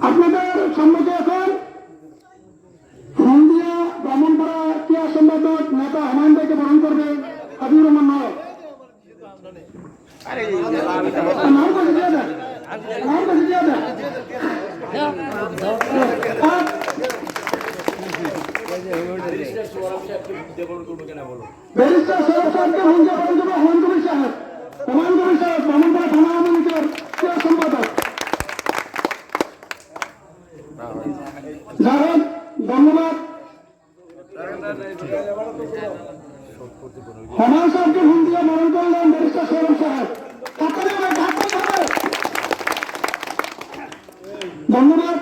আপনাদের সম্মুখে এখন হলদিয়া ব্রাহ্মণপাড়া ক্রিয়া সম্পাদক নেতা হুমায়ুন ভাইকে বরণ করবে হাবিবুর রহমান নায়ক। ব্যারিস্টার সৌরভ সাহেবকে হুমকি বরণ যাই ধন্যবাদ। হেমন্ত সাহেবকে ফোন দিয়ে মরণ করলেন ব্যারিস্টার সৌরভ সাহেব। ধন্যবাদ।